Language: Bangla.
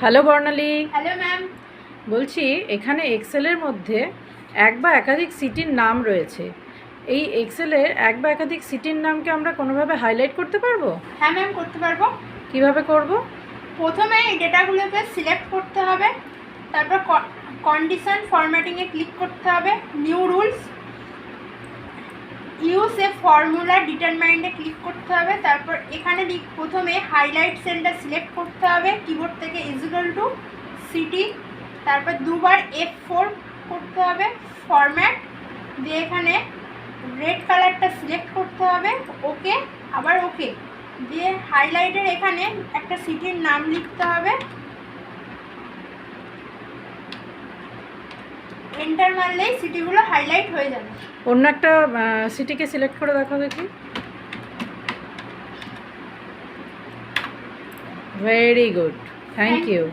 হ্যালো বর্ণালী হ্যালো ম্যাম বলছি এখানে এক্সেলের মধ্যে এক বা একাধিক সিটির নাম রয়েছে। এই এক্সেলের এক বা একাধিক সিটির নামকে আমরা কোনোভাবে হাইলাইট করতে পারব? হ্যাঁ ম্যাম করতে পারব। কীভাবে করব? প্রথমে এই ডেটাগুলোকে সিলেক্ট করতে হবে। তারপর কন্ডিশন ফরম্যাটিংয়ে ক্লিক করতে হবে। New rules use a formula ডিটারমাইন্ডে click করতে হবে, তারপর এখানে প্রথমে হাইলাইট সেলটা সিলেক্ট করতে হবে, কিবোর্ড থেকে ইজিক্যাল টু সিটি তারপর দুবার এফ ফোর করতে হবে ফরম্যাট দিয়ে এখানে রেড কালারটা সিলেক্ট করতে হবে, ওকে, আবার ওকে, দিয়ে হাইলাইটের এখানে একটা সিটির নাম লিখতে হবে এন্টার মারলেই সিটিগুলো হাইলাইট হয়ে যাবে। অন্য একটা সিটিকে সিলেক্ট করে দেখো দেখি। Very good thank you